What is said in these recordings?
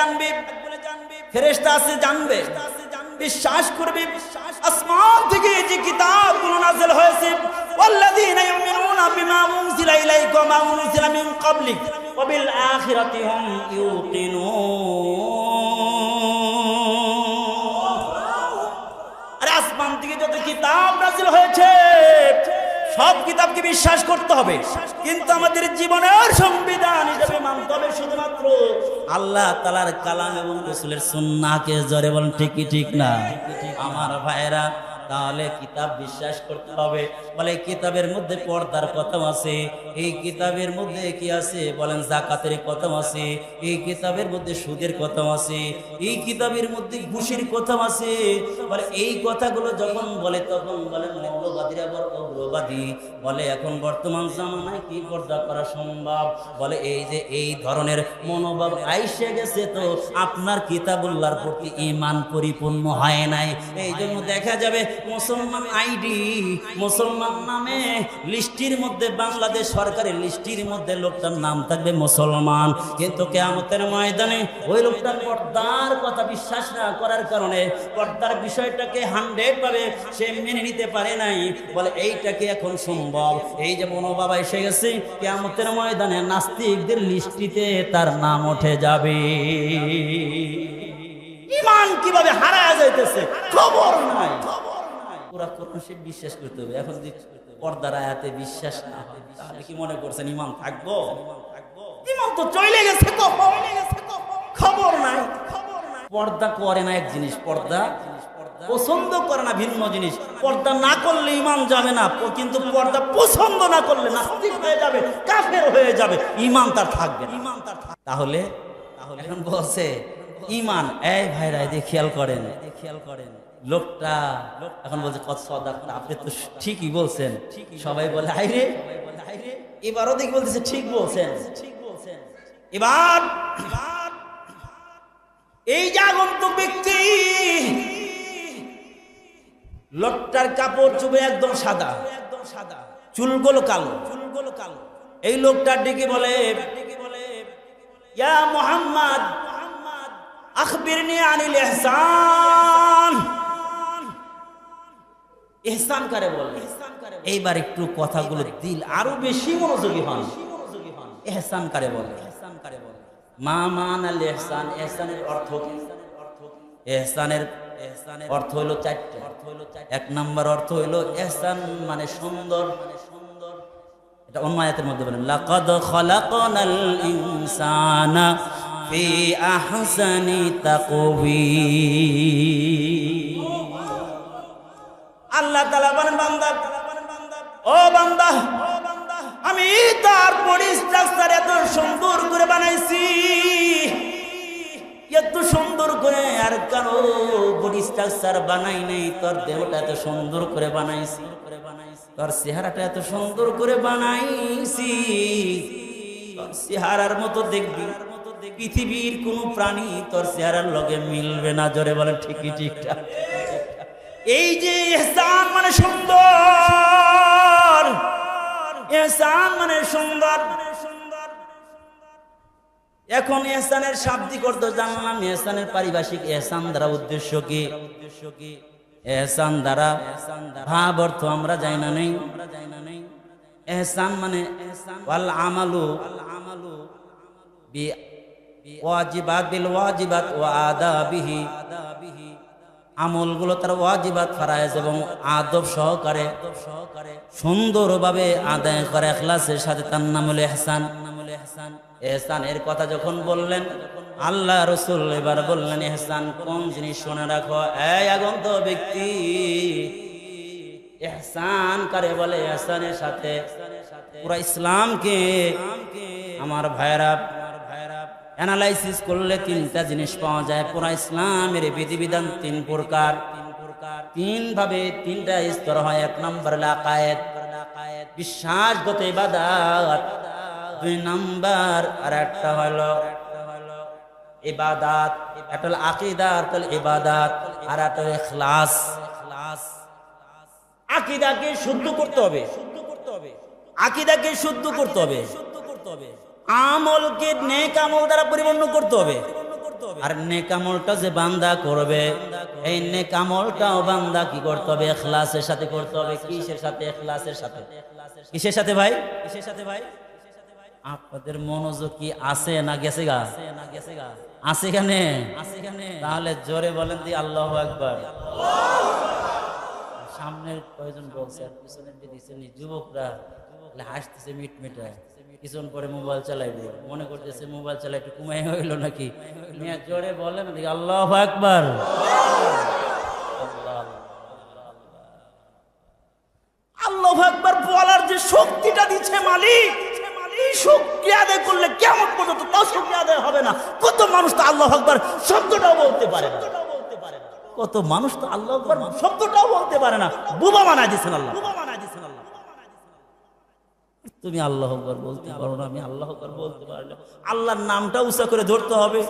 জানবি, ফেরেশতা আছে, জানবে। বিশ্বাস করবি। আসমান থেকে যে নাযিল হয়েছে, ওয়াল্লাযীনা ইউমিনুনা বিমা উনজিলা ইলাইকা ওয়া মা থেকে যত কিতাব নাজিল হয়েছে, সব কিতাবকে বিশ্বাস করতে হবে। কিন্তু আমাদের জীবনের আল্লাহ তালার কালাম এবং রসুলের সুন্নাকে জরে বলেন ঠিকই ঠিক না? আমার ভাইরা তাহলে কিতাব বিশ্বাস করতে হবে। বলে কিতাবের মধ্যে পর্দার কথাও আছে, এই কিতাবের মধ্যে কি আছে? বলেন, জাকাতের কথাও আছে, এই কিতাবের মধ্যে সুদের কথাও আছে, এই কিতাবের মধ্যে ঘুষির কথাও আছে। বলে, এই কথাগুলো যখন বলে, তখন বলে মৌলবাদীরা বড় অগ্রবাদী বলে, এখন বর্তমান জামানায় কি পর্দা করা সম্ভব? বলে, এই যে এই ধরনের মনোভাব আইসে গেছে তো, আপনার কিতাবুল্লাহর প্রতি ইমান পরিপূর্ণ হয় নাই। এই জন্য দেখা যাবে মুসলমান আইডি, মুসলমান নামে লিস্টির মধ্যে, বাংলাদেশ সরকারের লিস্টির মধ্যে লোকটার নাম থাকবে মুসলমান। কিন্তু কেয়ামতের ময়দানে ওই লোকটার পর্দার কথা বিশ্বাস না করার কারণে পর্দার বিষয়টাকে হান্ড্রেড ভাবে সে মেনে নিতে পারে নাই। বলে এইটাকে এখন সম্ভব? এই যে মনোবাবা এসে গেছে, কেয়ামতের ময়দানে নাস্তিকদের লিস্টিতে তার নাম উঠে যাবে। ইমান কীভাবে হারায় যাইতেছে? খবর নাই। পুরা কোরআন শরীফ বিশ্বাস করতে হবে। এখন যদি পর্দার আয়াতে বিশ্বাস না হয়, তাহলে কি মনে করছেন ইমান থাকব? ইমান তো চলে গেছে কখন খবর নাই। পর্দা করে না এক জিনিস, পর্দা পছন্দ করে না ভিন্ন জিনিস। পর্দা না করলে ইমান যাবে না, কিন্তু পর্দা পছন্দ না করলে নাস্তিক হয়ে যাবে, কাফের হয়ে যাবে ইমান তার থাকবে। ইমান তার তাহলে তাহলে এখন বলছে, ইমান, এই ভাইরা এদিকে খেয়াল করেন খেয়াল করেন। লোকটা এখন বলছে, কত সদা আপনি তো ঠিকই বলছেন। সবাই বলে আইরে এবারও দেখি বলতেছে, ঠিক বলছেন। ঠিক বলছেন এবার, এই যে ব্যক্তি, লোকটার কাপড় চুবে একদম সাদা একদম সাদা চুলগুলো কালো। চুলগুলো কালো এই লোকটার ডেকে বলে ডেকে বলে, ইয়া মোহাম্মদ, আখবিরনি আনিল ইহসান। ইহসান কারে বলে। এইবার একটু কথাগুলো দিল আরও বেশি মনোযোগী হন। এহসান কারে বলে। এহসান কারে বলে। মা মান আল এহসান এহসানের অর্থ কি? এহসানের অর্থ হইল চারটে। অর্থ হইল এক নম্বর অর্থ হইল এহসান মানে সুন্দর। মানে সুন্দর। এটা অন্য আয়াতের মধ্যে বলেন লাকাদ খলাকনাল ইনসানা ফি আহসানি তাকওয়িম। আল্লাহ তালা বলেন, বান্দা, ও বান্দা, আমি তার বডি এত সুন্দর করে বানাইছি। এত সুন্দর করে আর কারও বডি বানাই নাই, তোর দেহটা এত সুন্দর করে বানাইছি। তোর চেহারাটা এত সুন্দর করে বানাইছি। চেহারার মতো দেখবি, পৃথিবীর কোন প্রাণী তোর চেহারার লগে মিলবে না, জোরে বলে ঠিকই, ঠিকঠাক। এই যে এহসান মানে সুন্দর। এহসান মানে সুন্দর। এখন এহসানের শাব্দিক অর্থ জানলাম, এহসানের পারিভাষিক এহসান দ্বারা উদ্দেশ্য কি? উদ্দেশ্য কি এহসান দ্বারা ভাব অর্থ আমরা যাই না নেই। এহসান মানে ওয়াল আমালু আমালু ওয়াজিবাত বিল ওয়াজিবাত ওয়া আমলগুলো তার ওয়াজিবাত ফারায়েজ এবং আদব সহকারে সুন্দরভাবে আদায় করে এখলাসের সাথে তার নাম হলো এহসান। এহসান এহসানের কথা যখন বললেন, আল্লাহ রসুল এবার বললেন, এহসান, কোন জিনিস শুনে রাখো? এই আগন্ত ব্যক্তি। এহসান করে বলে, এহসানের সাথে পুরা ইসলামকে আমার ভাইরা অ্যানালাইসিস করলে তিনটা জিনিস পাওয়া যায়। পুরা ইসলামের বিধিবিধান তিন প্রকার। তিন ভাবে তিনটা স্তর হয়। এক নম্বর লাকায়েত বিশ্বাসগত ইবাদাত। দুই নম্বর আর একটা হলো ইবাদাত। একটা হলো আকিদাত একটা হলো ইবাদাত। আর একটা হলো ইখলাস। আকিদাকে শুদ্ধ করতে হবে। শুদ্ধ করতে হবে আকিদাকে শুদ্ধ করতে হবে শুদ্ধ করতে হবে। আমলকে নেক আমল দ্বারা পরিপূর্ণ করতে হবে। আর নেকামলটা যে বান্দা করবে, এই নেকামলটাও বান্দা কি করতে হবে? এখলাসের সাথে করতে হবে। কিসের সাথে? এখলাসের সাথে। কিসের সাথে ভাই? কিসের সাথে ভাই? আপনাদের মনোযোগ কি আছে না গেছে গা? আছে কেনে? তাহলে জোরে বলেন দি আল্লাহ একবার সামনের কয়জন বলছে? আর যুবকরা হাসতেছে মিট মিটায় কিছুক্ষণ পরে মোবাইল চালাইবে মনে করতেছে মোবাইল চালাই একটু কুমাই হইল নাকি? জোরে বলেন আল্লাহ যে শক্তিটা দিচ্ছে মালিক শক্তি করলে কেমন হবে না। কত আল্লাহ আকবার শব্দটাও বলতে পারে না। কত আল্লাহ আকবার শব্দটাও বলতে পারে না। বুবা মানা আল্লাহ। তুমি আল্লাহ আকবর বলতে পারো না, আমি আল্লাহ আকবর বলতে না। আল্লাহর নামটা উঁচা করে ধরতে হবে।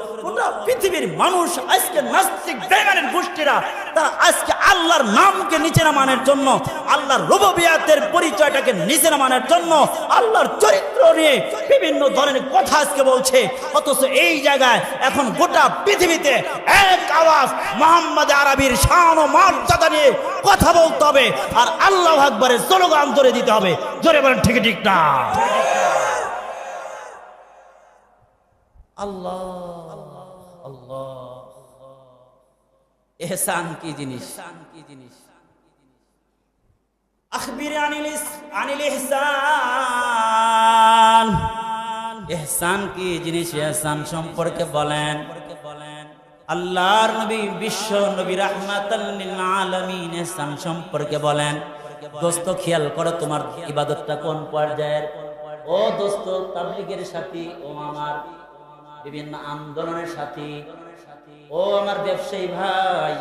পৃথিবীর মানুষ আজকে নাস্তিক বেগানের গোষ্ঠীরা, তারা আজকে আল্লাহর নামকে নিচে নামানোর জন্য, আল্লাহর রুববিয়াতের পরিচয়টাকে নিচে নামানোর জন্য, আল্লাহর চরিত্র নিয়ে বিভিন্ন ধরনের কথা আজকে বলছে। অথচ এই জায়গায় এখন গোটা পৃথিবীতে এক আওয়াজ মোহাম্মদ আরবির শান ও মর্যাদা নিয়ে কথা বলতে হবে, আর আল্লাহ আকবরের স্লোগান ধরে দিতে হবে। জোরে বলেন, ঠিক ঠিক না? আল্লাহ আল্লাহ এহসান কি জিনিস? কি জিনিস আখবির আনিল আনিল ইহসান। এহসান কি জিনিস? এহসান সম্পর্কে বলেন। আল্লাহর নবী বিশ্ব নবী রাহমাতাল লিল আলামিন এহসান সম্পর্কে বলেন দোস্ত খেয়াল করো তোমার ইবাদতটা কোন পর্যায়ের? ও দোস্ত তাবলিগের সাথী ও আমার বিভিন্ন আন্দোলনের সাথী ও আমার ব্যবসায়ী ভাই,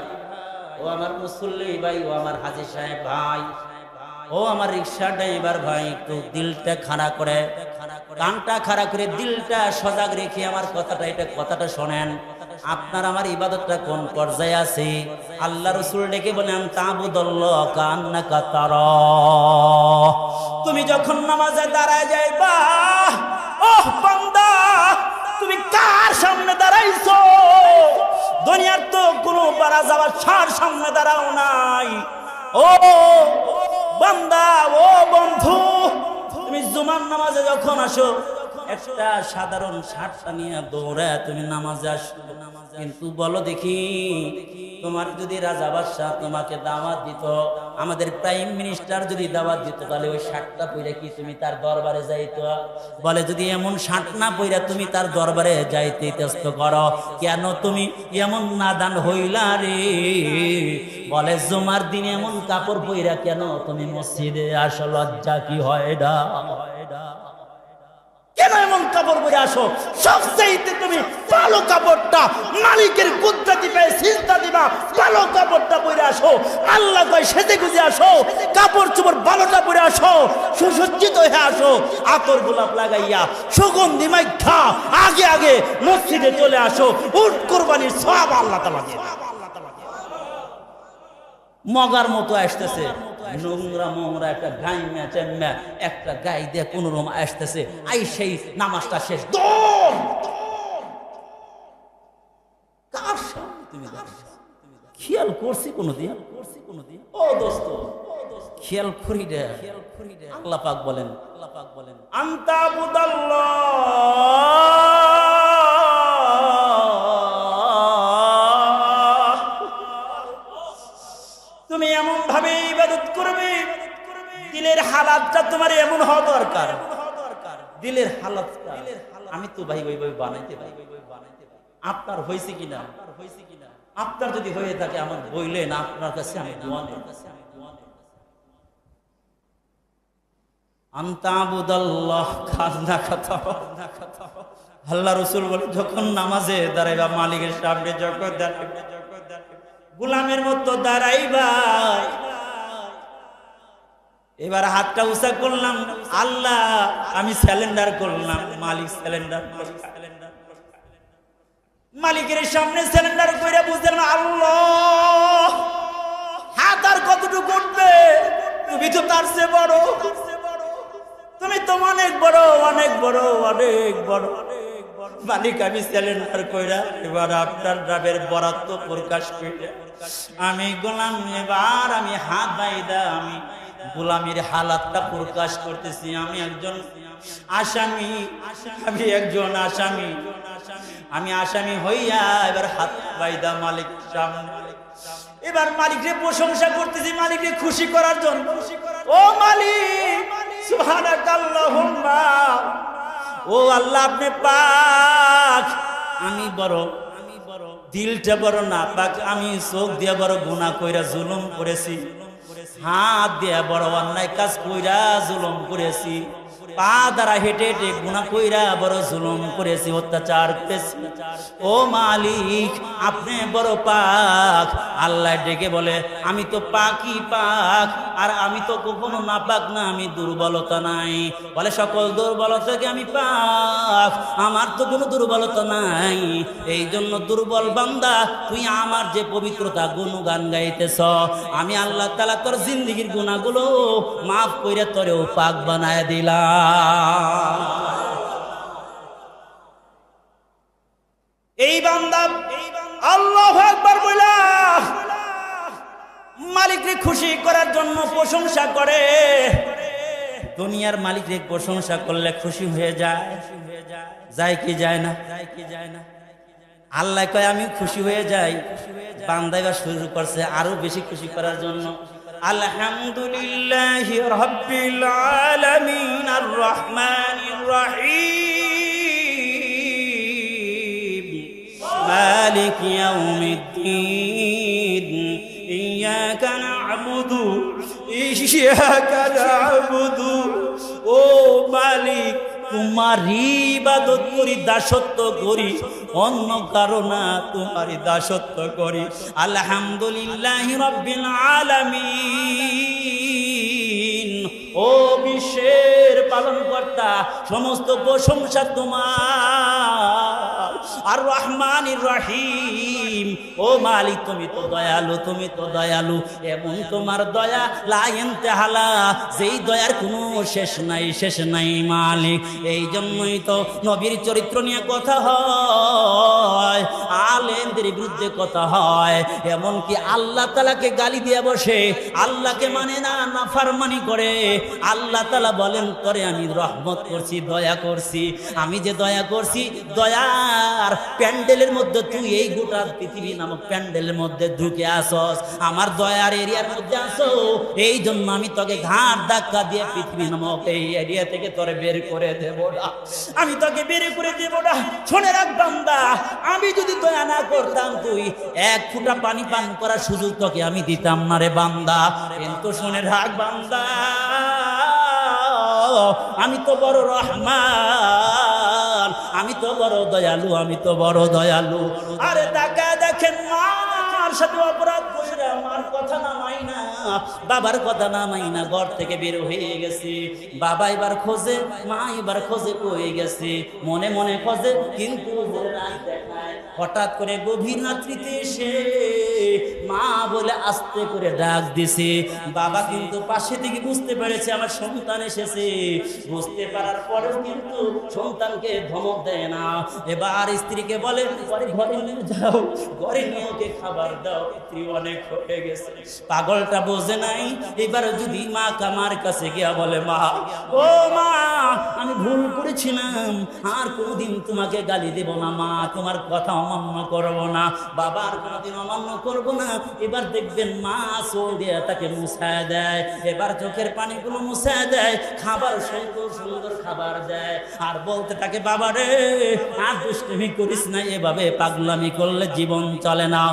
ও আমার মুসল্লি ভাই, ও আমার হাজি সাহেব ভাই, ও আমার রিক্সা ড্রাইভার ভাই, একটু দিলটা খাড়া করে, কানটা খাড়া করে, দিলটা সজাগ রেখে আমার কথাটা, এটা কথাটা শোনেন। আপনার আমার ইবাদতটা কোন পর্যায়ে আছে? আল্লাহ রসুল ডেকে বলেন, তাবুদল্লাহ কান্না কাতার তুমি যখন নামাজে দাঁড়ায় ওহ বান্দা, তুমি কার সামনে দাঁড়াইছো? দুনিয়ার তো কোনো পারা যাওয়ার ছাড় সামনে দাঁড়াও নাই। ও বান্দা, ও বন্ধু, তুমি জুমার নামাজে যখন আসো, একটা সাধারণ শার্টটা নিয়ে দৌড়ায় তুমি নামাজে আসো কিন্তু বলো দেখি, তোমার যদি রাজা বাদশাহ তোমাকে দাওয়াত দিত, আমাদের প্রাইম মিনিস্টার যদি দাওয়াত দিত, তাহলে ওই শার্টটা পইরা কি তুমি তার দরবারে যাইতো? বলে যদি এমন শার্ট না পইরা তুমি তার দরবারে যাইতে ইতস্ত করো, কেন তুমি এমন নাদান হইলা রে? বলে জুমার দিন এমন কাপড় পইরা কেন তুমি মসজিদে আসো, লজ্জা কি হয় না কেন এমন কাপড় পরে আসো? সবচাইতে তুমি কালো কাপড়টা, মালিকের কুদরতি পেয়ে চিন্তা দিবা কালো কাপড়টা পরে আসো। আল্লাহ কয়, সেজে গুজে আসো। কাপড় চোপড় ভালোটা পরে আসো। সুসজ্জিত হয়ে আসো। আতর গোলাপ লাগাইয়া সুগন্ধি মাইখা আগে আগে মসজিদে চলে আসো। উট কোরবানির সব আল্লাহ তালা। মগার মতো আসতেছে। নোংরা মোংরা একটা একটা গাই দিয়ে আসতেছে। আই সেই নামাজটা শেষ। দম খেয়াল করছি কোনোদিন? ও দোস্ত, খেয়াল করি রে। খেয়াল করি রে বলেন, আল্লাহ পাক বলেন, আন্তা হালাতটা তোমার এমন হওয়া দরকার। দিলের হালাতটা। আমি তো ভাই ওইভাবে বানাইতে পারি। আপনার হয়েছে কিনা? হয়েছে কিনা আপনার যদি হয়ে থাকে, আমার বইলেন আপনার কাছে আমি আল্লাহ রসুল বলে, যখন নামাজে দাঁড়াইবা, মালিকের সামনে যখন দাঁড়াইবা, গোলামের মতো দাঁড়াইবা। এবার হাতটা উঁচা করলাম, আল্লাহ, আমি স্যালেন্ডার করলাম, মালিক স্যালেন্ডার মালিকের সামনে স্যালেন্ডার করে বুঝলেন, আল্লাহ, হাত আর কতটুকু উঠবে? তুমি তো তার সে বড়। তুমি তো অনেক বড় অনেক বড় অনেক বড়। মালিক, আমি সিলিন্ডার কইরা এবার আপনার ডাবের বরাদ্দ প্রকাশ আমি গোলাম, এবার আমি হাত বাইদা আমি গোলামির হালাতটা প্রকাশ করতেছি। আমি একজন আসামি, আমি একজন আসামি, আমি আসামি হইয়া এবার হাত বাইদা মালিক সামনে। এবার মালিককে প্রশংসা করতেছি, মালিককে খুশি করার জন্য। ও মালিক, সুবহানাকাল্লাহুম্মা। ও আল্লাহ, আপনি পাক। আমি বড়, দিলটা বড় না পাক, আমি চোখ দিয়ে বড় গুনাহ কইরা জুলুম করেছি। হাত দিয়ে বড় অন্যায় কাজ কইরা জুলম করেছি। পা দ্বারা হেঁটে হেঁটে গুণা কইরা বড় জুলুম করেছি, অত্যাচার করেছি। ও মালিক, আপনি বড় পাক। আল্লাহ ডেকে বলে, আমি তো পাকি পাক, আর আমি তো কখনো না পাক না, আমি দুর্বলতা নাই। বলে, সকল দুর্বলতা থেকে আমি পাক? আমার তো কোনো দুর্বলতা নাই। এই জন্য দুর্বল বান্দা, তুই আমার যে পবিত্রতা, গুণগান গাইতেছ, আমি আল্লাহ তালা তোর জিন্দিগির গুণাগুলো মাফ করে তোরেও পাক বানায় দিলাম। এই বান্দা আল্লাহ একবার বইলা মালিককে খুশি করার জন্য প্রশংসা করে। দুনিয়ার মালিকরে প্রশংসা করলে খুশি হয়ে যায়। যায় কি যায় না? যায় কি যায় না আল্লাহ কয় আমি খুশি হয়ে যাই। বান্দা এবার শুরু করছে আরও বেশি খুশি করার জন্য। আলহামদুলিল্লাহ রব্বিল আলামিন আর রহমানির রহিম মালিক ইয়াউমিদ্দিন ইয়াকা না'বুদু ইয়াকা না'বুদু ও মালিক তোমার ইবাদত করি, দাসত্ব করি, অন্য কারণা তোমারই দাসত্ব করি। আলহামদুলিল্লাহ রব্বিল আলামিন। ও বিশ্বের পালন কর্তা সমস্ত প্রশংসা তোমার। আর রহমান রহিম ও মালিক, তুমি তো দয়ালু, তুমি তো দয়ালু। এবং তোমার দয়া লাইন তেহালা যেই দয়ার কোনো শেষ নাই শেষ নাই মালিক। এই জন্যই তো নবীর চরিত্র নিয়ে কথা হয়। আলেমদের বিরুদ্ধে কথা হয়, এমনকি আল্লাহ তালাকে গালি দিয়ে বসে, আল্লাহকে মানে না না ফারমানি করে। আল্লাহ তালা বলেন করে আমি রহমত করছি, দয়া করছি। আমি যে দয়া করছি, দয়ার প্যান্ডেলের মধ্যে তুই এই গোটা পৃথিবী নামক প্যান্ডেলের মধ্যে ঢুকে আসস। আমার দয়ার এরিয়ার মধ্যে আসো। এই জন্য আমি তোকে ঘাট ধাক্কা দিয়ে পৃথিবী নামক এই এরিয়া থেকে তোরে বের করে দেব না। আমি তোকে বের করে দেব না। শোনে রাখ বান্দা, আমি যদি দয়া না করতাম তুই? এক ফুটা পানি পান করার সুযোগ তোকে আমি দিতাম না রে বান্দা। কিন্তু শুনে রাখ বান্দা, আমি তো বড় রহমান, আমি তো বড় দয়ালু, আমি তো বড় দয়ালু। আরে তাকা দেখেন মা, আমার সাথে অপরাধ বসে আমার কথা না মাই না। বাবার কথা না মাইনা ঘর থেকে বের হয়ে গেছে। বাবা এবার খোঁজে, মা এবার খোঁজে কয়ে গেছে? মনে মনে খোঁজে, কিন্তু হঠাৎ করে গভীর রাত্রিতে এসে মা বলে আস্তে করে ডাক দিছে। বাবা কিন্তু পাশে থেকে বুঝতে পেরেছে আমার সন্তান এসেছে। বুঝতে পারার পরেও কিন্তু সন্তানকে ধমক দেয় না। এবার স্ত্রীকে বলে ঘরে ঘরে নিয়ে যাও, ঘরে নিয়ে ওকে খাবার দাও, স্ত্রী অনেক হয়ে গেছে। পাগলটা বোঝে নাই। এবার যদি মা কামার কাছে গিয়া বলে, মা, ও মা, আমি ভুল করেছিলাম। আর কোনোদিন তোমাকে গালি দেব না, মা। তোমার কথা অমান্য করব না। বাবার কোনোদিন অমান্য করব না। এবার দেখবেন মা দিয়ে তাকে মুছায় দেয়, এবার চোখের পানিগুলো মুছায় দেয়, খাবার সুন্দর সুন্দর খাবার দেয়। আর বলতে তাকে বাবারে আর দুষ্টুমি করিস না, এভাবে পাগলামি করলে জীবন চলে না।